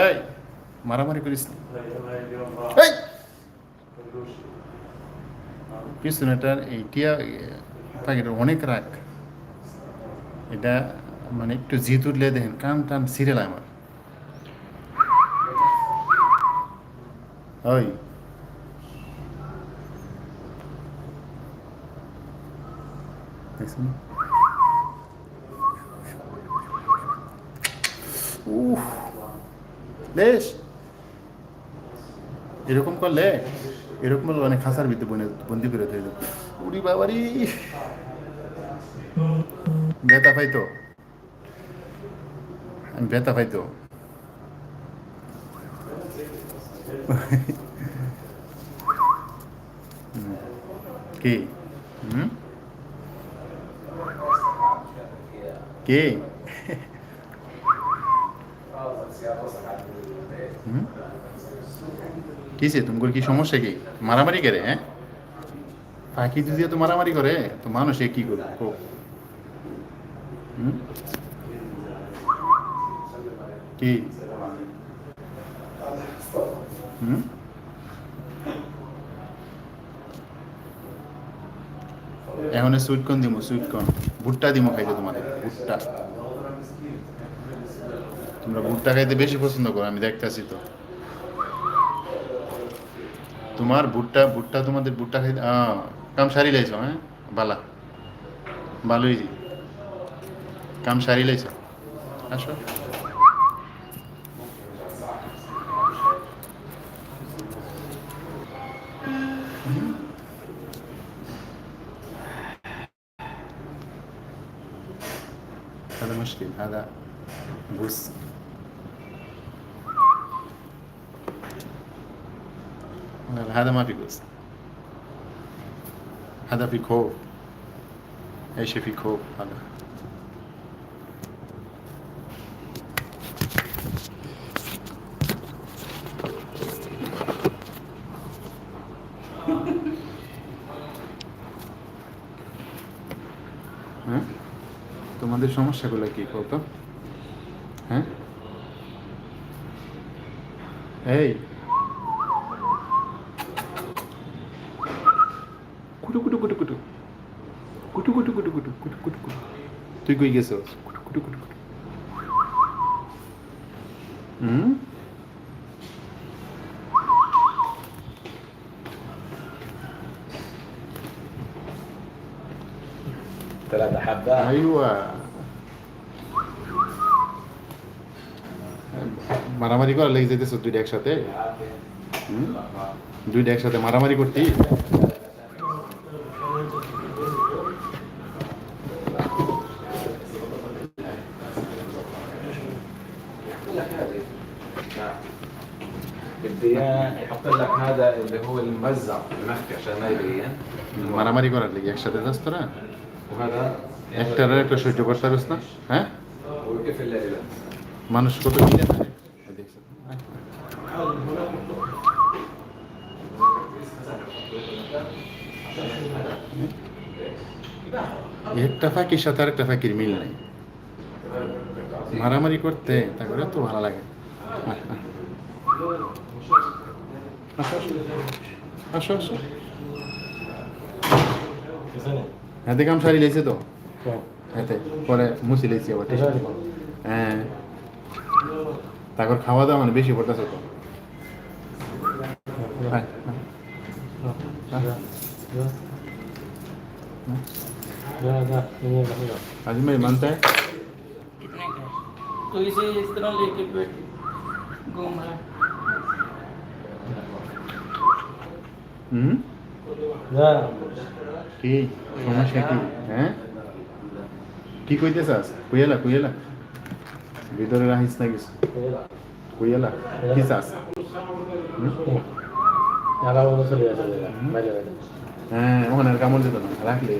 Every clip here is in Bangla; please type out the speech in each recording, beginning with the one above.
এই মারামারি করিস না। এই পিছনেটার এই টিয়া পাখিটার অনেক রাগ এটা মানে একটু জিত উঠলে দেখেন কান টান সিরিয়াল আমার ওই দেখছেন? উফ বেশ এরকম করলে এরকম করলে অনেক খাসার ভিতরে বনে- বন্দি করে থইল। উড়ি বাবারি। ব্যথা পাইতো। আমি ব্যথা পাইতো। কি? হুম? কে হুম কিসে তোমার কি সমস্যা কি? মারামারি করে হ্যাঁ? পাখি যদি তো মারামারি করে, তো মানুষ এ কি করবে? কি এখন সুইট কর্ন দিমু? সুইট কর্ন ভুট্টা দিমু খাইতে তোমাদের, ভুট্টা। তোমরা ভুট্টা খাইতে বেশি পছন্দ করো, আমি দেখতেছি তো। তোমার ভুট্টা ভুট্টা তোমাদের ভুট্টা খাইতে আহ, কাম সারি লাইছো হ্যাঁ বালা ভালোই কাম সারি লাইছো আসো هذا مشكل هذا بص لا، هذا ما في قص هذا في خوف ايش في خوف هذا হ্যাঁ তোমাদের সমস্যাগুলো কি কত হ্যাঁ এই তুই কই গেছ কুটু কুটু কুটু কুটু হুম ثلاث حبات ايوه মারামারি করা লেগে যেতেছ দুইটা একসাথে হুম? দুইটা একসাথে মারামারি করতি هذا اللي هو الممزع المخفي عشان ما يبين মারামারি করার লেগে একসাথে যাস তোরা وهذا একটার একটা সহ্য করতে পারিস না হ্যাঁ وقفل لك মানুষ কত কিনে থাকে একটা ফাঁকির সাথে আরেকটা ফাঁকির মিল নাই মারামারি করতে তারপরে তো ভালো লাগে আসো, আসো আসো হাতে কাম সারি লেছে তো হাতে পরে মুছি লেছি আবার হ্যাঁ তারপর খাওয়া দাওয়া মানে বেশি পড়তেছে তো আয়, আয়। आजम भाई मानता है कितने का तो इसे इस तरह लेके बैठ घूम रहा है হুম? কি সমস্যা কি হ্যাঁ? কি কইতে চাস কুইলা কুইলা ভিতরে রাখিস না কিছু। কুইলা কি চাস? হুম? হ্যাঁ ওখানে আর কামড় যেত না রাখলে।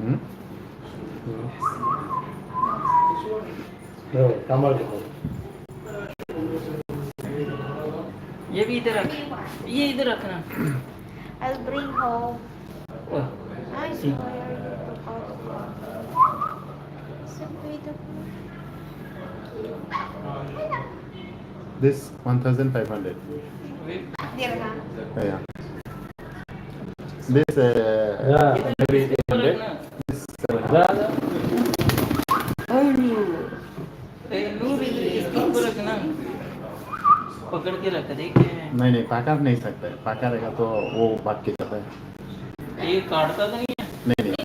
হুম? ये इधर रख ये इधर रखना I'll bring home. Oh. I swear you took out the clock. Simply the This 1500. Yeah. This uh, yeah. maybe 800. This 700. पकड़ के रख देखिए नहीं नहीं पाकर नहीं सकता। है पाका रहेगा तो वो भाग के जाता है। ये काटता तो नहीं है? नहीं नहीं।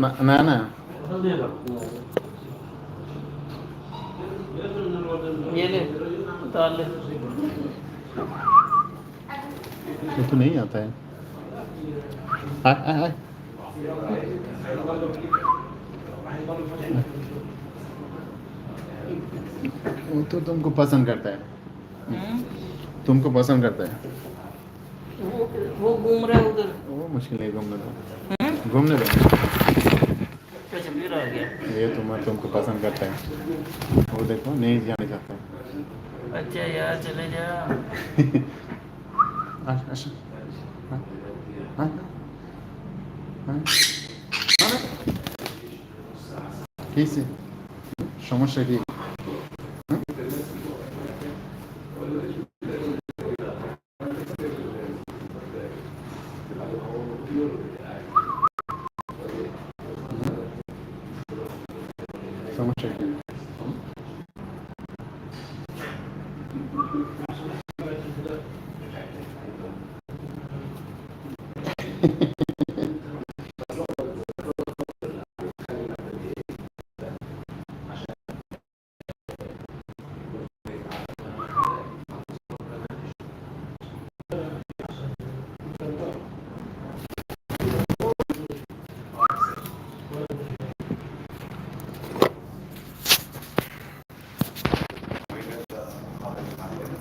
ना ना ना ये ले उतार ये तो नहीं आता है। वो तो तुमको पसंद करता है। हम्म? तुमको पसंद करता है। वो वो घूम रहा है उधर। वो मुश्किल है घूमने दो हम्म? घूमने दो आ ये तुम तुमको पसंद करता है। वो देखो नहीं जाने चाहता है। अच्छा यार चले जा আস আস হ্যাঁ হ্যাঁ হ্যাঁ কি হয়েছে?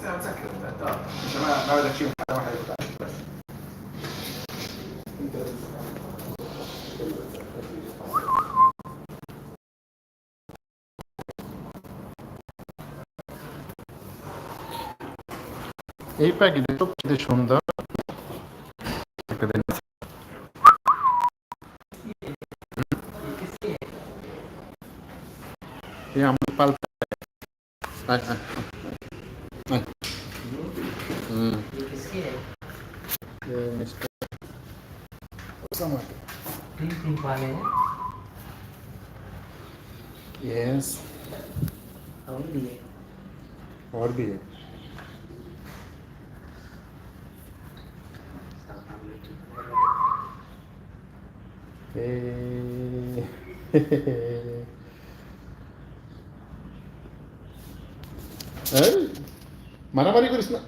সমস্যা কি হুম? সমস্যা কি এই পাখি সবচেয়ে সুন্দর আমরা পাল্টা হ্যাঁ হ্যাঁ। মারামারি করিস না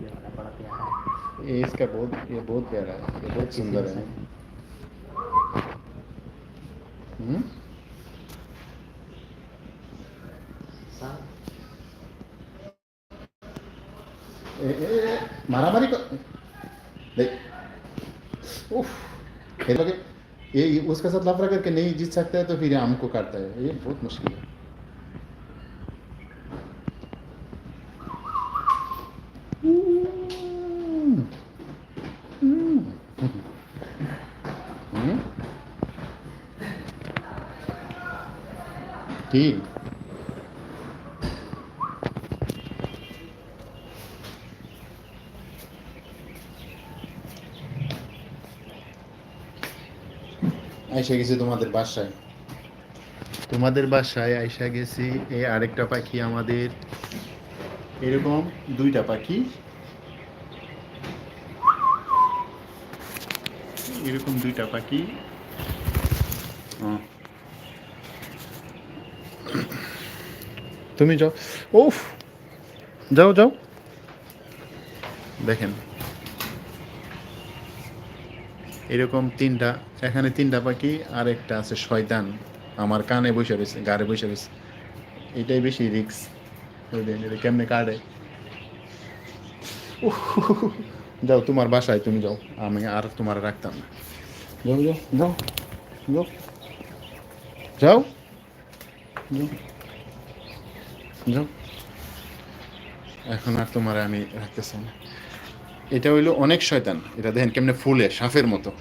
ये वाला बड़ा प्यारा है ये इसका बहुत ये बहुत प्यारा है ये बहुत सुंदर है हम्म उसके साथ लफड़ा करके नहीं जीत सकता है तो फिर हमको काटता है। ये बहुत मुश्किल है। हम्म, हम्म, हम्म। ठीक। তোমাদের বাসায়। তোমাদের বাসায় আইসা গেছি, এই আরেকটা পাখি আমাদের। এরকম দুইটা পাখি। এরকম দুইটা পাখি। তুমি যাও। ওফ যাও যাও। দেখেন। এরকম তিনটা এখানে তিনটা পাখি আর একটা আছে শয়তান। আমার কানে বসে রয়েছে গাড়ে বসে রয়েছে। এটাই বেশি রিক্স এটা কেমনে কাটে? যাও তোমার বাসায় তুমি যাও। আমি আর তোমার রাখতাম না। যাও যাও যাও। যাও। যাও। যাও। এখন আর তোমার আমি রাখতেছি না। এটা হইল অনেক শয়তান। এটা দেখেন কেমনে ফুলে সাফের মতো।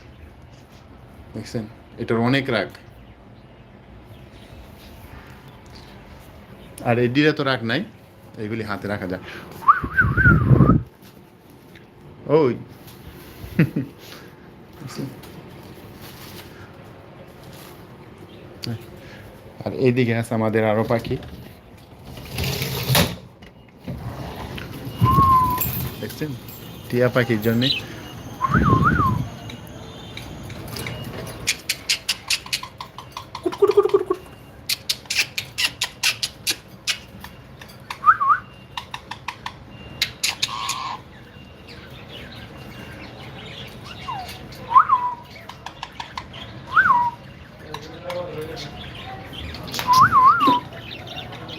দেখছেন? এটার অনেক রাগ। আর এডিরে তো রাগ নাই, এইগুলি হাতে রাখা যায় ওই। আর এইদিকে আছে আমাদের আরও পাখি। দেখছেন? টিয়া পাখির জন্যে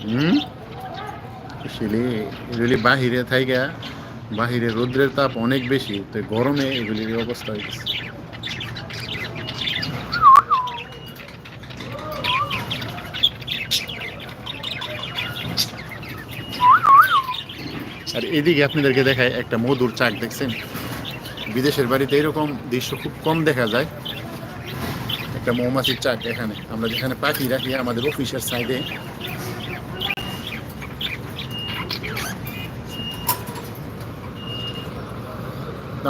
হুম আসলে এগুলি বাহিরে থাইগা বাহিরে রৌদ্রের তাপ অনেক বেশি, তো গরমে এগুলির অবস্থা হয়ে গেছে আর এদিকে আপনাদেরকে দেখায় একটা মধুর চাক, দেখছেন? বিদেশের বাড়িতে এরকম দৃশ্য খুব কম দেখা যায়। একটা মৌমাছির চাক এখানে। আমরা যেখানে পাখি রাখি, আমাদের অফিসের সাইডে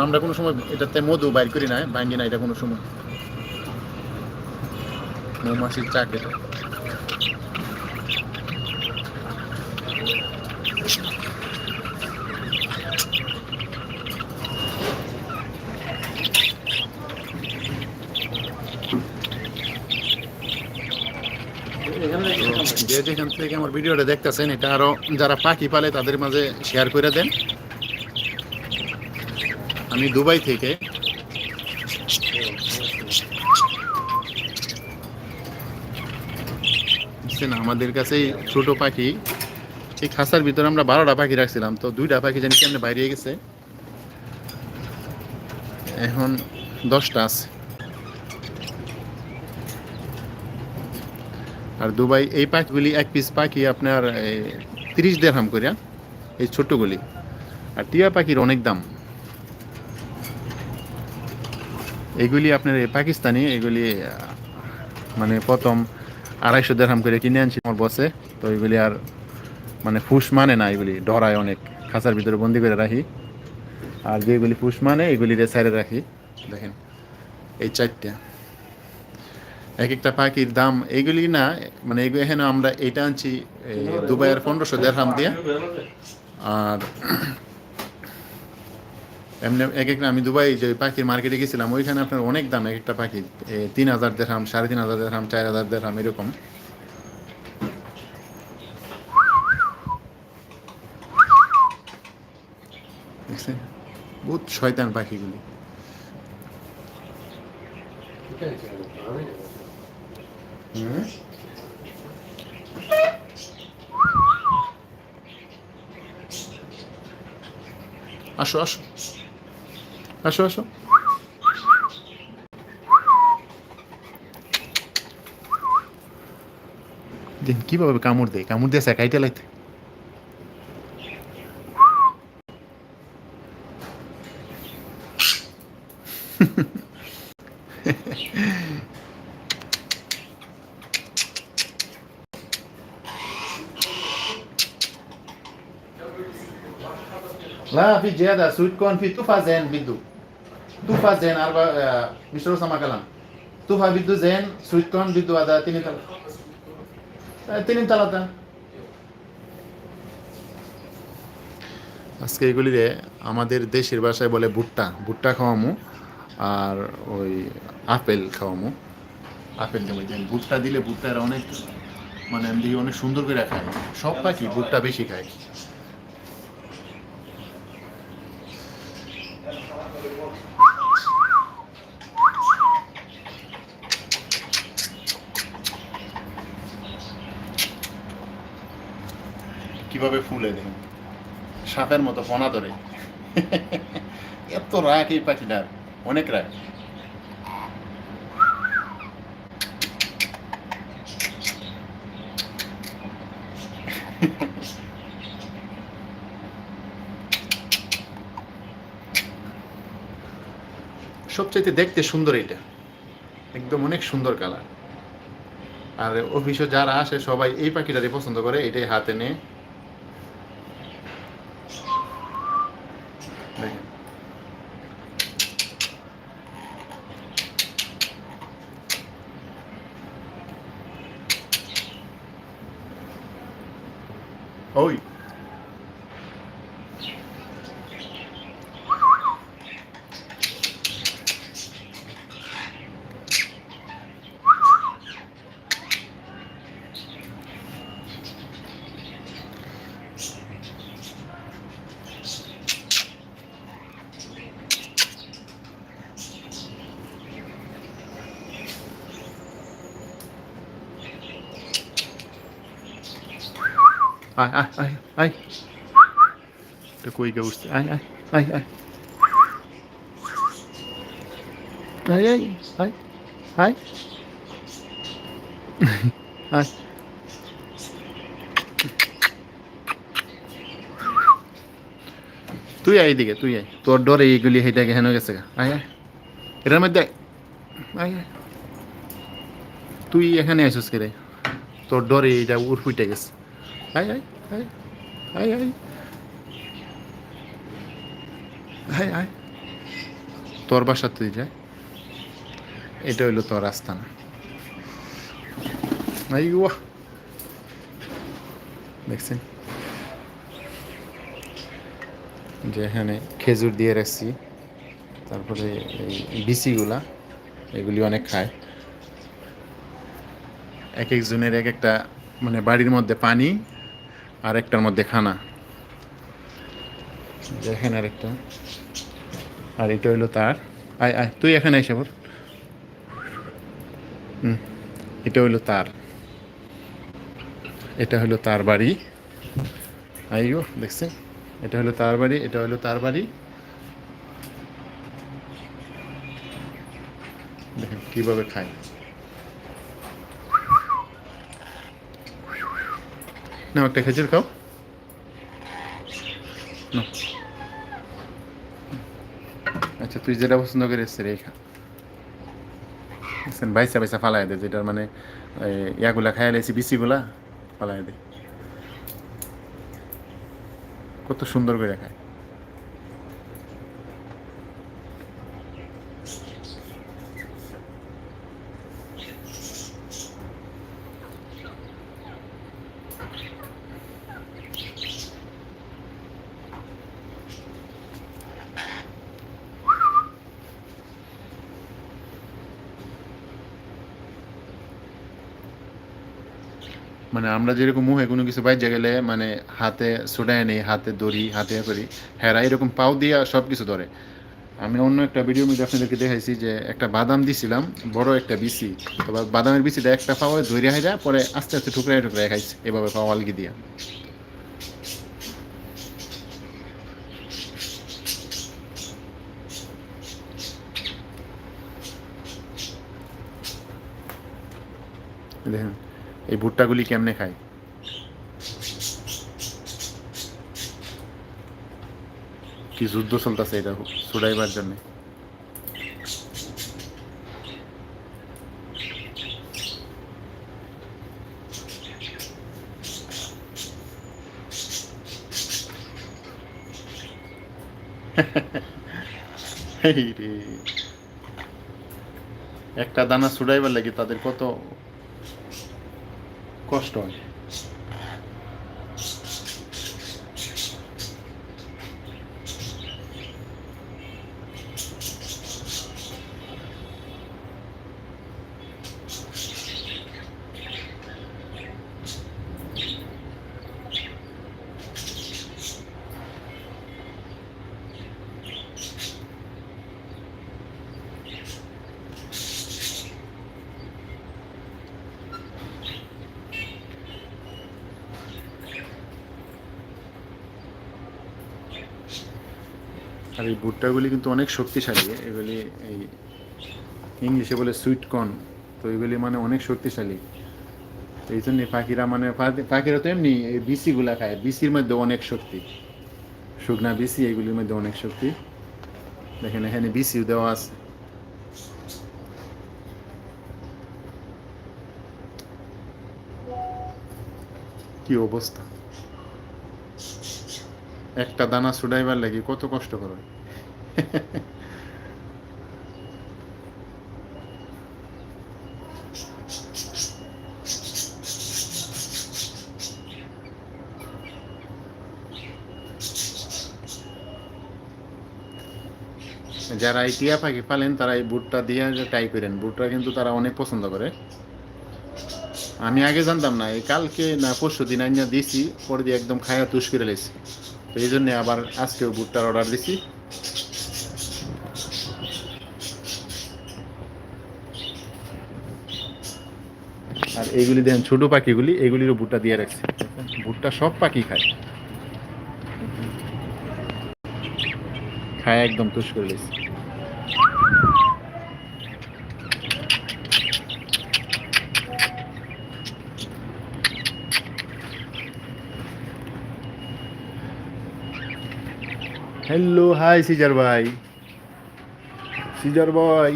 আমরা কোনো সময় এটাতে মধু বাইর করি না, ভাঙ্গি না এটা কোনো সময়। মৌমাছির চাক। এটা যে যেখান থেকে আমার ভিডিওটা দেখতেছেন, এটা আরও যারা পাখি পালে তাদের মাঝে শেয়ার করে দেন। আমি দুবাই থেকে। বুঝছেন, আমাদের কাছে ছোট পাখি এই খাঁচার ভিতরে আমরা বারোটা পাখি রাখছিলাম তো দুইটা পাখি জানি কেমনে বাইরে গেছে। এখন দশটা আছে। আর দুবাই এই পাখিগুলি এক পিস পাখি আপনার তিরিশ দেড়হাম করিয়া এই ছোট্টগুলি আর টিয়া পাখির অনেক দাম। এগুলি আপনার পাকিস্তানি, এগুলি মানে প্রথম আড়াইশো দেড়হাম করে কিনে আনছি আমার বসে তো এগুলি আর মানে ফুস মানে না, এগুলি ডরায় অনেক। খাঁচার ভিতরে বন্দি করে রাখি। আর যেগুলি ফুস মানে এগুলি সাইডে রাখি। দেখেন, এই চারটা। এক একটা পাখির দাম এইগুলি না মানে এগুলো এখানে আমরা এটা আনছি দুবাইয়ের পনেরোশো দেড়হাম দিয়ে। আর এমনি এক একটা আমি দুবাই যে পাখির মার্কেটে গেছিলাম, ওইখানে আপনার অনেক দাম এক একটা পাখি। তিন হাজার দেড়হাম সাড়ে তিন হাজার দেড়হাম চার হাজার দেড়হাম এরকম। বহুত শয়তান পাখিগুলি। আসো আসো। Achou, achou. দেন কিভাবে o দেয় কামড় দিয়ে সেকাইটে লাইতে Lá, Vigeda, suíte, quando tu fazendo, Bidu. তুফা জেন, আর মিস্টার ওসামা কালাম। তুফা বিদ্যু জেন সুইকন বিদ্যু আদা তিনি তিনি তালাতা আজকে এগুলিতে আমাদের দেশের ভাষায় বলে ভুট্টা। ভুট্টা খাওয়ামু, আর ওই আপেল খাওয়ামু। আপেল দেবো যে ভুট্টা দিলে ভুট্টার অনেক মানে আমি অনেক সুন্দর করে খায়। সব পাখি ভুট্টা বেশি খায়। কীভাবে ফুলে দেখুন সাপের মতো ফনা ধরে। এত রাগ এই পাখিটার, অনেক রাগ। সবচাইতে দেখতে সুন্দর এটা একদম অনেক সুন্দর কালার। আর অফিসে যারা আসে, সবাই এই পাখিটারই পছন্দ করে, এটাই হাতে নেয় Hoy. Ay ay ay ay. Такой ghost. Ay ay ay ay. Ay ay ay ay. ay. তুই আই দিকে তুই আই তোর ডরে এইগুলি হেঁটে হেন গেছে আয় আয় এটার মধ্যে আয় আয় তুই এখানে আসিস কে রে তোর ডরে এইটা উড় ফুটে গেছে আয় আয় আয় আয় আয় আয় আয় তোর বাসা তুই যায় এটা হইল তোর আস্তানা। আই ওয়া দেখছেন? যে এখানে খেজুর দিয়ে রাখছি। তারপরে এই বিচিগুলা এগুলি অনেক খায়। এক একজনের এক একটা মানে বাড়ির মধ্যে পানি আর একটার মধ্যে খানা। দেখেন আর একটা আর এটা হইল তার। আয় আয়, তুই এখানে এসে বল হুম, এটা হইল তার। এটা হলো তার বাড়ি। আইও, দেখছেন? এটা হলো তার বাড়ি, এটা হলো তার বাড়ি। দেখেন কীভাবে খায়। না একটা খেজুর খাও। আচ্ছা তুই যেটা পছন্দ করিস রেখা দেখছেন, বাইসা বাইসা ফালাই দে, যেটার মানে ইয়াগুলা খাই লাইছি, বিচিগুলা ফালাই দে। কত সুন্দর করে খায়। আমরা যেরকম মুহে কোনো কিছু বাইজে গেলে মানে হাতে সোডায় নেই, হাতে দড়ি, হাতে করি, হেরা এরকম পাও দিয়া সব কিছু ধরে। আমি অন্য একটা ভিডিও মধ্যে আপনাদেরকে দেখাইছি যে একটা বাদাম দিছিলাম, বড় একটা বিচি। তো বা- বাদামের বিচিটা একটা পাওয়া ধরে হয়ে যায়, পরে আস্তে আস্তে ঠুকরাই ঠুকরাই খাইছে, এভাবে পাওয়া আলগি দিয়া। দেখেন। এই ভুট্টাগুলি কেমনে খায় কি যুদ্ধ চলতেছে এটা ছুড়াইবার জন্য এই রে। একটা দানা ছুড়াইবার লাগে তাদের কত কষ্ট হয় ভুট্টাগুলি কিন্তু অনেক শক্তিশালী। এগুলি এই ইংলিশে বলে সুইট কর্ন তো এগুলি মানে অনেক শক্তিশালী। তো এই জন্যে পাখিরা মানে পাখিরা তো এমনি এই বিসিগুলা খায়। বিসির মধ্যে অনেক শক্তি। শুকনা বিসি, এগুলির মধ্যে অনেক শক্তি। দেখেন, এখানে বিসিও দেওয়া আছে। কি অবস্থা? একটা দানা ছুটাইবার লাগি কত কষ্ট করে। যারা এই টিয়া পাখি পালেন, তারা এই বুটটা দিয়ে ট্রাই করেন। বুটটা কিন্তু তারা অনেক পছন্দ করে। আমি আগে জানতাম না, এই কালকে না পরশু দিন আইনা দিয়েছি পরে দিয়ে একদম খায়া তুষ করে লেছি। তো এই জন্যে আবার আজকেও বুটটার অর্ডার দিছি। এইগুলি দেখেন, ছোট পাখিগুলি এগুলিরও ভুট্টা দিয়ে রাখছে। ভুট্টা সব পাখি খায়। খায় একদম তুষ করে লেছি হ্যালো হাই সিজার ভাই সিজার ভাই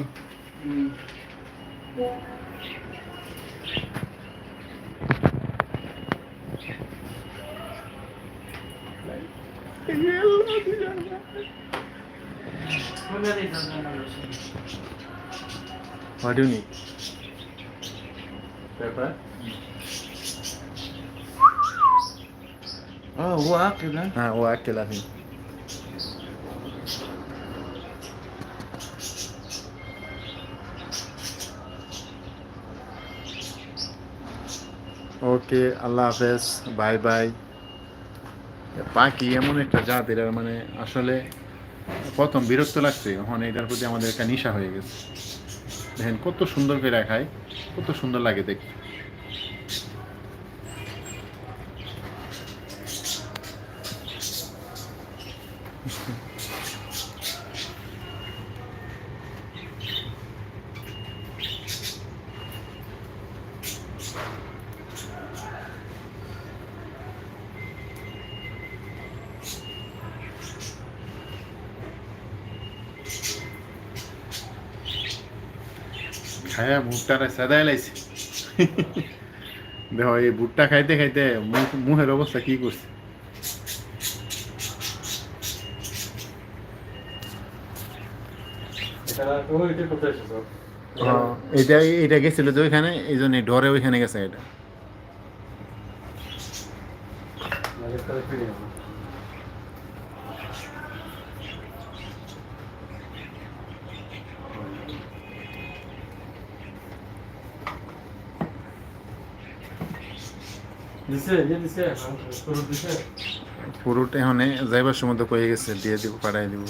Waduh nih. Siapa? Oh, gua akil kan? Ah, lah nih. Oke, Allah Hafiz. Bye-bye. পাখি এমন একটা জাত এটা মানে আসলে প্রথম বিরক্ত লাগছে, এখন এটার প্রতি আমাদের একটা নেশা হয়ে গেছে। দেখেন কত সুন্দর করে খায় কত সুন্দর লাগে দেখতে খায়া ভুট্টাটা সাদাই লাইছে দেখো এই ভুট্টা খাইতে খাইতে মুখের অবস্থা কি করছে? এটা এটা এটা গেছিল যে ওইখানে এই জন্য ডরে ওইখানে গেছে এটা। পুরোটা এখানে যাইবার সময় তো কয়ে গেছে দিয়ে দিব পাঠাই দিব।